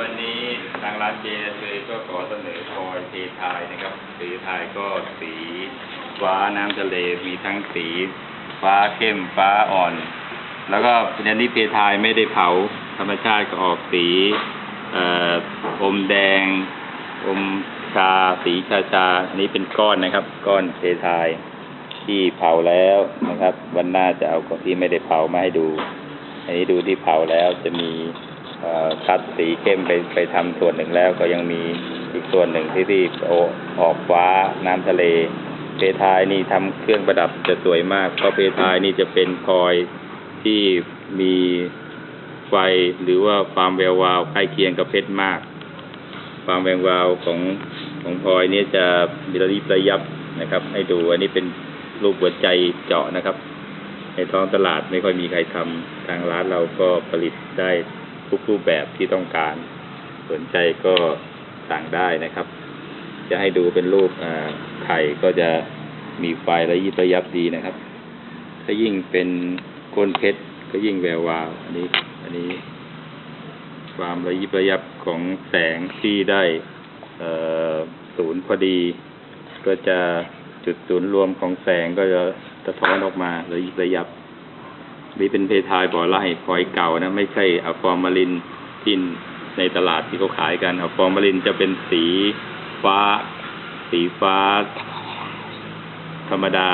วันนี้ทางร้านเจเซก็ขอเสนอพลอยเททายนะครับ สีทายก็สีฟ้าน้ำทะเลมีทั้งสีฟ้าเข้มฟ้าอ่อน แล้วก็อันนี้เพทายไม่ได้เผาธรรมชาติก็ออกสีอมแดง อมชาสีชาชาอันนี้เป็นก้อนนะครับ ก้อนเพทายที่เผาแล้วนะครับ วันหน้าจะเอาของที่ไม่ได้เผามาให้ดู อันนี้ดูที่เผาแล้วจะมี คัดสีเข้มไปไปทำส่วนหนึ่งแล้วก็ยังมีอีกส่วนหนึ่งที่ที่โอออกฟ้าน้ำทะเล เพทายนี่ทำเครื่องประดับจะสวยมากเพราะเพทายนี่จะเป็นพลอยที่มีไฟหรือว่าความแวววาวใกล้เคียงกับเพชรมาก ความแวววาวของของพลอยนี่จะมีระยิบระยับนะครับ ให้ดูอันนี้เป็นรูปหัวใจเจาะนะครับ ในท้องตลาดไม่ค่อยมีใครทำทางร้านเราก็ผลิตได้ ทุกรูปแบบที่ต้องการ สนใจก็สั่งได้นะครับ จะให้ดูเป็นรูปไข่ก็จะมีไฟระยิบระยับดีนะครับ ถ้ายิ่งเป็นก้นเพชรก็ยิ่งแวววาวอันนี้ อันนี้ ความระยิบระยับของแสงที่ได้ศูนย์พอดี ก็จะจุดศูนย์รวมของแสงก็จะสะท้อนออกมาระยิบระยับ นี่เป็นเพทายบ่อไร่พลอยเก่านะ ไม่ใช่อะฟอร์มาลินที่ในตลาดที่เขาขายกันอะฟอร์มาลินจะเป็นสีฟ้า สีฟ้า ธรรมดา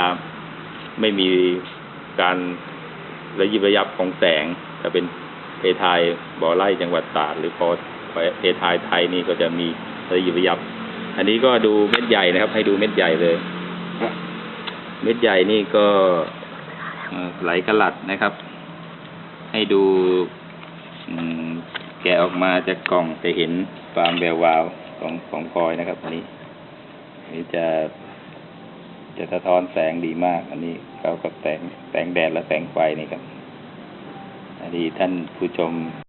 ไม่มีการระยิบระยับของแสงถ้าเป็นเพทายบ่อไร่จังหวัดตราดหรือพอเพทายไทยนี่ก็จะมีระยิบระยับ อันนี้ก็ดูเม็ดใหญ่นะครับ ให้ดูเม็ดใหญ่เลย เม็ดใหญ่นี่ก็ ไหลกระหลัดนะครับ ให้ดูแกะออกมาจากกล่องจะเห็นความแวววาวของของพลอยนะครับอันนี้อันนี้จะจะสะท้อนแสงดีมาก อันนี้เขากับแสงแสงแดดและแสงไฟนี่ครับอันนี้ท่านผู้ชม